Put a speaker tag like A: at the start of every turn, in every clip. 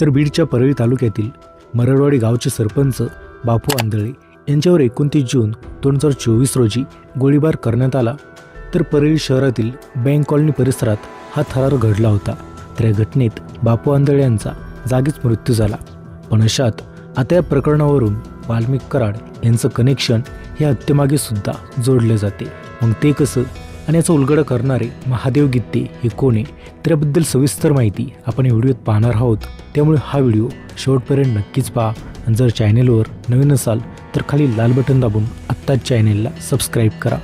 A: तर बीडच्या परळी तालुक्यातील मरडवाडी गावचे सरपंच बापू आंधळे यांच्यावर एकोणतीस जून दोन हजार चोवीस रोजी गोळीबार करण्यात आला. तर परळी शहरातील बँक कॉलनी परिसरात हा थरार घडला होता. तर या घटनेत बापू आंधळे यांचा जागीच मृत्यू झाला. पण अशात आता या प्रकरणावरून वाल्मिक कराड यांचं कनेक्शन हे हत्येमागे सुद्धा जोडले जाते. मग ते कसं आणि याचा उलगडं करणारे महादेव गित्ते हे कोण आहे तर याबद्दल सविस्तर माहिती आपण या व्हिडिओत पाहणार आहोत. त्यामुळे हा व्हिडिओ शेवटपर्यंत नक्कीच पहा. आणि जर चॅनेलवर नवीन असाल तर खाली लाल बटन दाबून आत्ताच चॅनेलला सबस्क्राईब करा.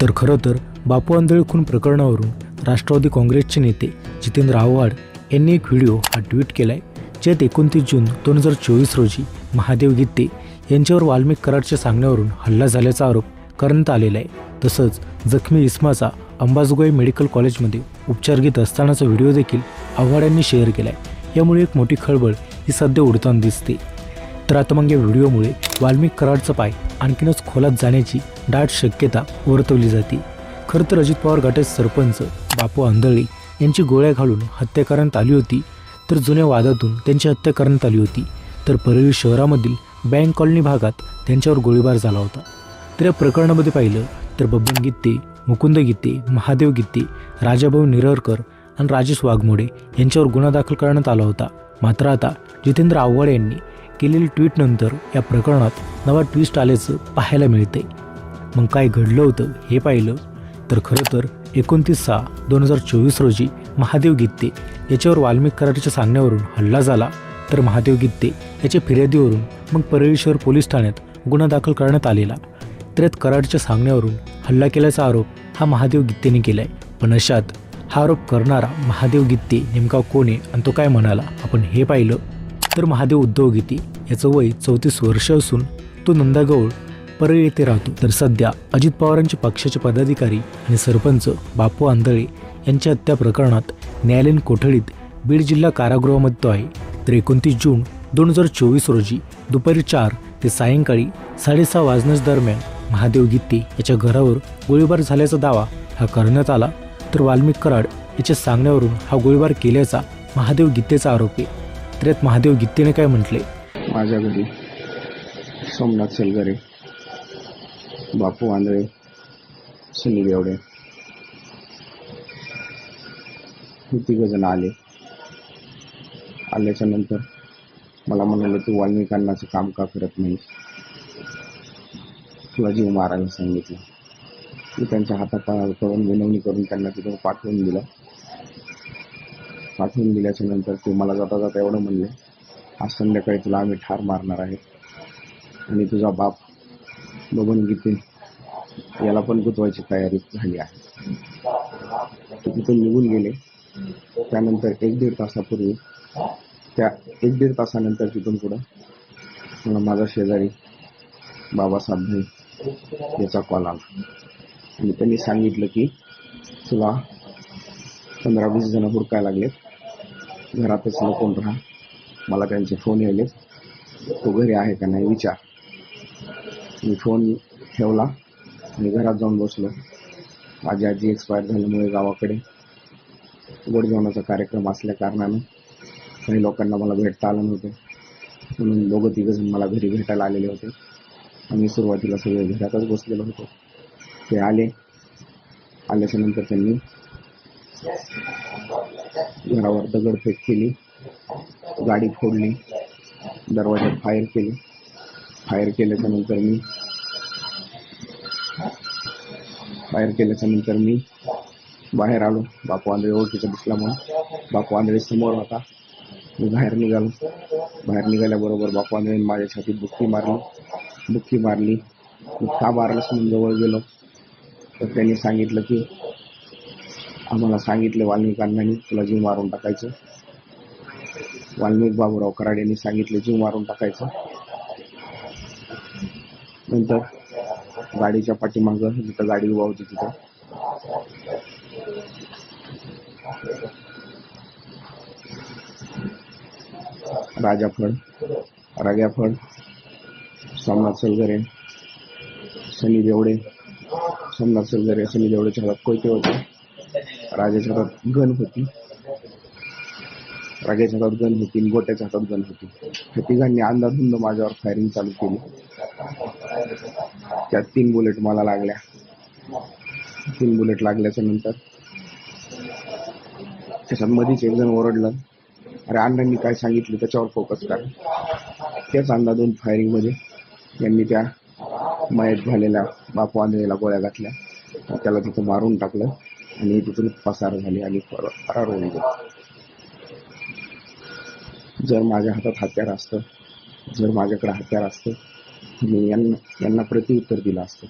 A: तर खरं तर बापू आंधळे खून प्रकरणावरून राष्ट्रवादी काँग्रेसचे नेते जितेंद्र आव्हाड यांनी एक व्हिडिओ हा ट्विट केला आहे ज्यात एकोणतीस जून दोन हजार चोवीस रोजी महादेव गित्ते यांच्यावर वाल्मिक कराडच्या सांगण्यावरून हल्ला झाल्याचा आरोप करण्यात आलेला आहे. तसंच जखमी इस्माचा अंबाजोगाई मेडिकल कॉलेजमध्ये उपचार घेत असतानाचा व्हिडिओ देखील आव्हाड्यांनी शेअर केला आहे यामुळे एक मोठी खळबळ ही सध्या उडताना दिसते. तर आता मग या व्हिडिओमुळे वाल्मिक कराडचा पाय आणखीनच खोलात जाण्याची दाट शक्यता वर्तवली जाते. खरं तर अजित पवार गटाचे सरपंच बापू आंधळे यांची गोळ्या घालून हत्या करण्यात आली होती तर जुन्या वादातून त्यांची हत्या करण्यात आली होती. तर परळी शहरामधील बँक कॉलनी भागात त्यांच्यावर गोळीबार झाला होता. तर या प्रकरणामध्ये पाहिलं तर बबन गित्ते मुकुंद गित्ते महादेव गित्ते राजाभाऊ निरळकर आणि राजेश वाघमोडे यांच्यावर गुन्हा दाखल करण्यात आला होता. मात्र आता जितेंद्र आव्हाड यांनी केलेल्या ट्विटनंतर या प्रकरणात नवा ट्विस्ट आल्याचं पाहायला मिळते मग काय घडलं होतं हे पाहिलं तर खरं तर एकोणतीस सहा दोन हजार चोवीस रोजी महादेव गित्ते याच्यावर वाल्मिक कराडच्या सांगण्यावरून हल्ला झाला तर महादेव गित्ते याच्या फिर्यादीवरून मग परळी शहर पोलीस ठाण्यात गुन्हा दाखल करण्यात आलेला. यात्रेत कराडच्या सांगण्यावरून हल्ला केल्याचा आरोप हा महादेव गित्तेने केला आहे पण अशात हा आरोप करणारा महादेव गित्ते नेमका कोण आहे आणि तो काय म्हणाला? आपण हे पाहिलं तर महादेव उद्धव गीते याचं वय चौतीस वर्ष असून तो नंदागौळ परळी येथे राहतो. तर सध्या अजित पवारांचे पक्षाचे पदाधिकारी आणि सरपंच बापू आंधळे यांच्या हत्या प्रकरणात न्यायालयीन कोठडीत बीड जिल्हा कारागृहामध्ये तो आहे. तर एकोणतीस जून दोन हजार चोवीस रोजी दुपारी चार ते सायंकाळी साडेसहा वाजण्यास दरम्यान महादेव गित्ते याच्या घरावर गोळीबार झाल्याचा दावा हा करण्यात आला. तर वाल्मिक कराड याच्या सांगण्यावरून हा गोळीबार केल्याचा महादेव गित्तेचा आरोप आहे. तर यात महादेव गित्तेने काय म्हटले?
B: माझ्या घरी सोमनाथ सेलगरे बापू आंधळे सुनील एवढे हे तिघजण आले. आल्याच्यानंतर मला म्हणाले तू वाल्मिक काम का करत नाहीस? शिवाजी महाराजांनी सांगितलं. मी त्यांच्या करून विनवणी करून त्यांना तिथून पाठवून दिलं. पाठवून दिल्याच्या नंतर ते मला जाता जाता एवढं म्हणले आज संध्याकाळी तुला आम्ही ठार मारणार आहे. आणि तुझा बाप बबन गीते याला पण गुतवायची तयारी झाली आहे. ते तिथून निघून गेले. त्यानंतर एक दीड तासापूर्वी त्या एक दीड तासानंतर तिथून पुढं माझा शेजारी बाबासाहेब भाई याचा कॉल आला. आणि त्यांनी सांगितलं की तुला पंधरा वीस जण हुडकायला लागलेत. घरातच लपून राहा. मला त्यांचे फोन यायले. तो घरी आहे का नाही विचार. मी फोन ठेवला आणि घरात जाऊन बसलो. माझी आजी एक्सपायर झाल्यामुळे गावाकडे गोड जेवणाचा कार्यक्रम असल्या कारणानं काही लोकांना मला भेटता आलं नव्हतं. म्हणून दोघं तिघं जण मला घरी भेटायला आलेले होते. आम्ही सुरुवातीला सगळे घरातच बसलेलो होतो. ते आले. आल्याच्यानंतर त्यांनी घरावर दगडफेक केली. गाडी फोडली. दरवाजात फायर केली. फायर केल्याच्यानंतर मी फायर केल्याच्यानंतर मी बाहेर आलो. बापू आंधळे ओळखीचा दिसल्यामुळे बापू आंधळे समोर होता. मी बाहेर निघालो. बाहेर निघाल्याबरोबर बापू आंधळे माझ्या छातीत बुक्की मारली. डुक्की मारली. का मारलंस म्हणून जवळ गेलो. तर त्यांनी सांगितलं की आम्हाला सांगितलं वाल्मिक तुला जीव मारून टाकायचं. वाल्मिक बाबूराव कराड यांनी सांगितले जीव मारून टाकायचं. नंतर गाडीच्या पाठीमागं जिथं गाडी उभा होती तिथं. राजा फड राग्या फड सोमनाथ सलगरे. सनी देवडे सोमनाथ सलगरे सनी देवडेच्या हातात कोयते होते. राजाच्या हातात गण होती. राजाच्या हातात गण होती गोट्याच्या हातात गण होती. त्या तिघांनी अंदाधुंद माझ्यावर फायरिंग चालू केली. त्यात तीन बुलेट मला लागल्या. तीन बुलेट लागल्याच्या नंतर त्याच्यात मधीच एक जण ओरडलं. अरे अण्णांनी काय सांगितलं? त्याच्यावर फोकस कर. त्याच अंदाधून फायरिंगमध्ये यांनी त्या मयत झालेल्या बापू आंधळेला गोळ्या घातल्या. त्याला तिथं मारून टाकलं आणि तिथून पसार झाली आणि फरार होऊन गेले. जर माझ्या हातात हत्यार असतं जर माझ्याकडे हत्यार असतं मी यांना यांना प्रत्युत्तर दिलं असतं.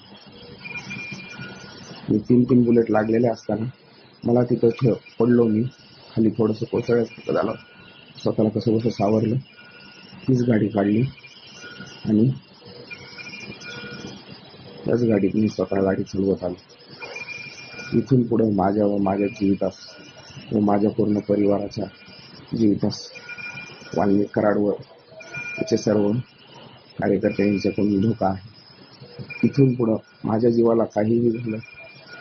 B: मी तीन तीन बुलेट लागलेले असताना मला तिथं ठेव पडलो मी. खाली थोडंसं कोसळल्यासारखं झालं. स्वतःला कसं कसं सावरलं तीच गाडी काढली आणि त्याच गाडीत मी स्वतः गाडी चालवत आलो. इथून पुढे माझ्या व माझ्या जीवितास व माझ्या पूर्ण परिवाराच्या जीवितास वाल्मिक कराडवर त्याचे सर्व कार्यकर्त्यांच्याकडून धोका आहे. इथून पुढं माझ्या जीवाला काहीही झालं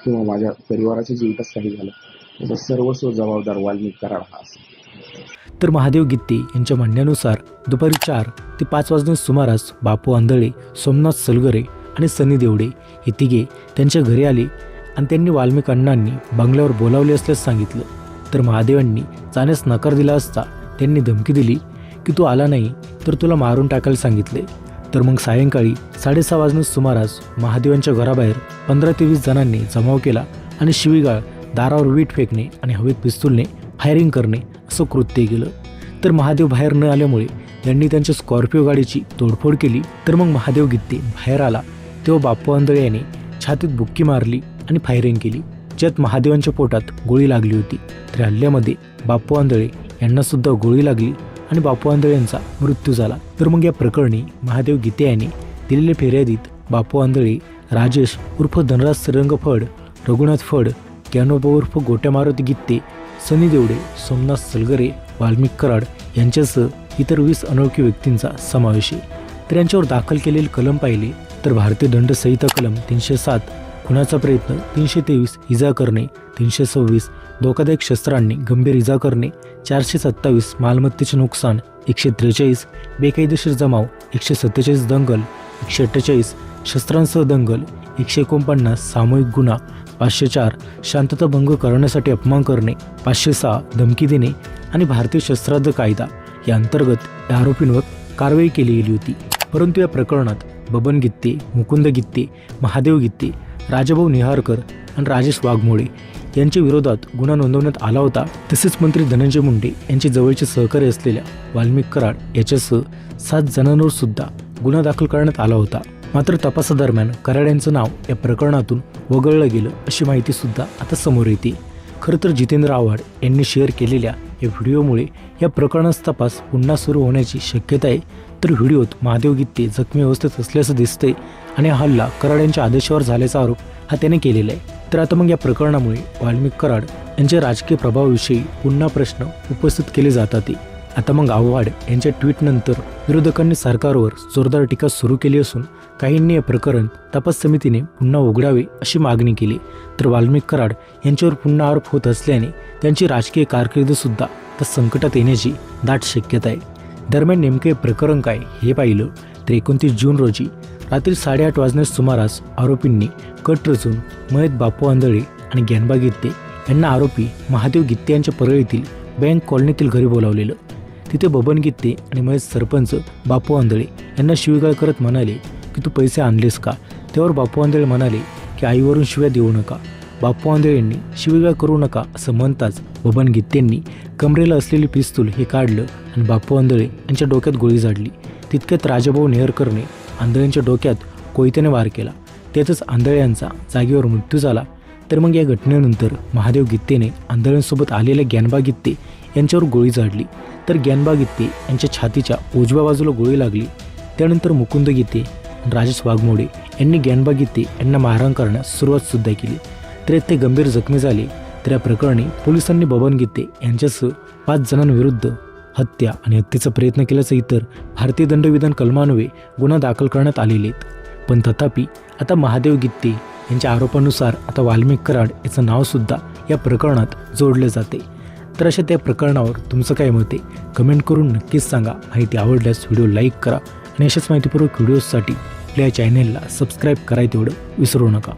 B: किंवा माझ्या परिवाराच्या जीवितास काही झालं त्याचा सर्वस्व जबाबदार वाल्मिक कराड हा असेल.
A: तर महादेव गित्ते यांच्या म्हणण्यानुसार दुपारी चार ते पाच वाजण्यास सुमारास बापू आंधळे सोमनाथ सलगरे आणि सनी देवडे हे तिघे त्यांच्या घरी आले आणि त्यांनी वाल्मिक अण्णांनी बंगल्यावर बोलावले असल्यास सांगितलं. तर महादेवांनी जाण्यास नकार दिला असता त्यांनी धमकी दिली की तू आला नाही तर तुला मारून टाकायला सांगितले. तर मग सायंकाळी साडेसहा वाजण्यास सुमारास महादेवांच्या घराबाहेर पंधरा ते वीस जणांनी जमाव केला आणि शिवीगाळ दारावर वीट फेकणे आणि हवेत पिस्तूलने फायरिंग करणे असं कृत्य केलं. तर महादेव बाहेर न आल्यामुळे त्यांनी त्यांच्या स्कॉर्पिओ गाडीची तोडफोड केली. तर मग महादेव गित्ते बाहेर आला तेव्हा बाप्पू आंधळे याने छातीत बुक्की मारली आणि फायरिंग केली. ज्यात महादेवांच्या पोटात गोळी लागली होती. तर हल्ल्यामध्ये बापू आंधळे यांनासुद्धा गोळी लागली आणि बापू आंधळे यांचा मृत्यू झाला. तर मग या प्रकरणी महादेव गीते यांनी दिलेल्या फिर्यादीत बापू आंधळे राजेश उर्फ धनराज सरंग फड रघुनाथ फड कॅनोबा उर्फ गोट्या मारुती गित्ते सनी देवडे सोमनाथ सलगरे वाल्मिक कराड यांच्यासह इतर वीस अनोळखी व्यक्तींचा समावेश आहे. तर यांच्यावर दाखल केलेले कलम पाहिले तर भारतीय दंड संहिता कलम तीनशे सात खुनाचा प्रयत्न तीनशे तेवीस इजा करणे तीनशे सव्वीस धोकादायक शस्त्रांनी गंभीर इजा करणे चारशे सत्तावीस मालमत्तेचे नुकसान एकशे त्रेचाळीस बेकायदेशीर जमाव एकशे सत्तेचाळीस दंगल एकशे अठ्ठेचाळीस शस्त्रांसह दंगल एकशे एकोणपन्नास सामूहिक गुन्हा पाचशे चार शांतता भंग करण्यासाठी अपमान करणे पाचशे सहा धमकी देणे आणि भारतीय शस्त्रास्त्र कायदा या अंतर्गत या आरोपींवर कारवाई केली गेली होती. परंतु या प्रकरणात बबन गित्ते मुकुंद गित्ते महादेव गित्ते राजभाऊ निहारकर आणि राजेश वाघमोळे यांच्या विरोधात गुन्हा नोंदवण्यात आला होता. तसेच मंत्री धनंजय मुंडे यांचे जवळचे सहकारी असलेल्या वाल्मिक कराड याच्यासह सात जणांवर सुद्धा गुन्हा दाखल करण्यात आला होता. मात्र तपासादरम्यान कराड यांचं नाव या प्रकरणातून वगळलं गेलं अशी माहिती सुद्धा आता समोर येते. खरं तर जितेंद्र आव्हाड यांनी शेअर केलेल्या या व्हिडिओमुळे या प्रकरणाचा तपास पुन्हा सुरू होण्याची शक्यता आहे. तर व्हिडिओत महादेव गित्ते जखमी अवस्थेत असल्याचं दिसतंय आणि हा हल्ला कराड यांच्या आदेशावर झाल्याचा आरोप हा त्याने केलेला आहे. तर आता मग या प्रकरणामुळे वाल्मिक कराड यांच्या राजकीय प्रभावाविषयी पुन्हा प्रश्न उपस्थित केले जातात. आता मग आव्हाड यांच्या ट्विटनंतर विरोधकांनी सरकारवर जोरदार टीका सुरू केली असून काहींनी हे प्रकरण तपास समितीने पुन्हा उघडावे अशी मागणी केली. तर वाल्मिक कराड यांच्यावर पुन्हा आरोप होत असल्याने त्यांची राजकीय कारकिर्दसुद्धा त्या संकटात येण्याची दाट शक्यता आहे. दरम्यान नेमके प्रकरण काय हे पाहिलं तर एकोणतीस जून रोजी रात्री साडेआठ वाजण्यास सुमारास आरोपींनी कट रचून मयत बापू आंधळे आणि ज्ञानबा गित्ते यांना आरोपी महादेव गित्ते यांच्या परळीतील बँक कॉलनीतील घरी बोलावलेलं तिथे बबन गित्ते आणि महेश सरपंच बापू आंधळे यांना शिवीगाळ करत म्हणाले की तू पैसे आणलेस का? त्यावर बापू आंधळे म्हणाले की आईवरून शिव्या देऊ नका. बापू आंधळे यांनी शिवीगाळ करू नका असं म्हणताच बबन गित्तेंनी कमरेला असलेले पिस्तूल हे काढलं आणि बापू आंधळे यांच्या डोक्यात गोळी झाडली. तितक्यात राजाभाऊ नेहरकरने आंधळ्यांच्या डोक्यात कोयत्याने वार केला. त्यातच आंधळे यांचा जागेवर मृत्यू झाला. तर मग या घटनेनंतर महादेव गित्तेने आंधळ्यांसोबत आलेल्या ज्ञानबा गित्ते यांच्यावर गोळी झाडली. तर ज्ञानबा गीते यांच्या छातीच्या उजव्या बाजूला गोळी लागली. त्यानंतर मुकुंद गीते राजेश वाघमोडे यांनी ज्ञानबा गीते यांना मारहाण करण्यास सुरुवातसुद्धा केली. तर ते गंभीर जखमी झाले. तर या प्रकरणी पोलिसांनी बबन गीते यांच्यासह पाच जणांविरुद्ध हत्या आणि हत्येचा प्रयत्न केल्याचं इतर भारतीय दंडविधान कलमान्वये गुन्हा दाखल करण्यात आलेले आहेत. पण तथापि आता महादेव गित्ते यांच्या आरोपानुसार आता वाल्मिक कराड याचं नावसुद्धा या प्रकरणात जोडले जाते. तर अशा त्या प्रकरणावर तुमचं काय मत आहे? कमेंट करून नक्कीच सांगा. माहिती आवडल्यास व्हिडिओ लाईक करा आणि अशाच माहितीपूर्वक व्हिडिओजसाठी आपल्या चॅनेलला सबस्क्राईब करायला तेवढं विसरू नका.